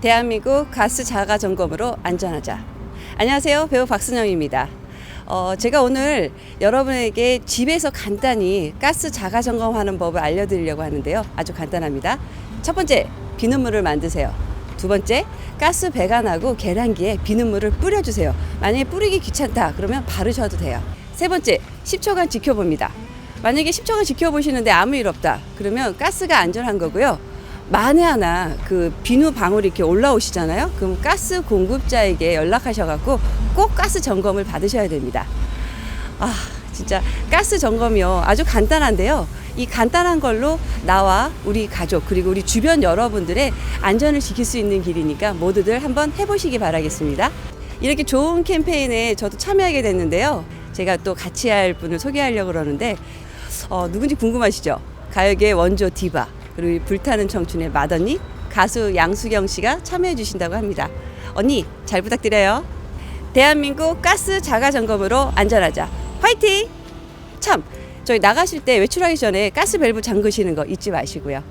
대한민국 가스 자가 점검으로 안전하자. 안녕하세요. 배우 박순영입니다. 어, 제가 오늘 여러분에게 집에서 간단히 가스 자가 점검하는 법을 알려드리려고 하는데요. 아주 간단합니다. 첫 번째, 비눗물을 만드세요. 두 번째, 가스 배관하고 계량기에 비눗물을 뿌려주세요. 만약에 뿌리기 귀찮다, 그러면 바르셔도 돼요. 세 번째, 10초간 지켜봅니다. 만약에 10초간 지켜보시는데 아무 일 없다, 그러면 가스가 안전한 거고요. 만에 하나 그 비누 방울이 이렇게 올라오시잖아요. 그럼 가스 공급자에게 연락하셔갖고 꼭 가스 점검을 받으셔야 됩니다. 아, 진짜 가스 점검이요. 아주 간단한데요. 이 간단한 걸로 나와 우리 가족 그리고 우리 주변 여러분들의 안전을 지킬 수 있는 길이니까 모두들 한번 해보시기 바라겠습니다. 이렇게 좋은 캠페인에 저도 참여하게 됐는데요. 제가 또 같이 할 분을 소개하려고 그러는데 어, 누군지 궁금하시죠? 가요계 원조 디바 그리고 이 불타는 청춘의 맏언니 가수 양수경 씨가 참여해 주신다고 합니다. 언니 잘 부탁드려요. 대한민국 가스 자가 점검으로 안전하자. 화이팅! 참 저희 나가실 때 외출하기 전에 가스 밸브 잠그시는 거 잊지 마시고요.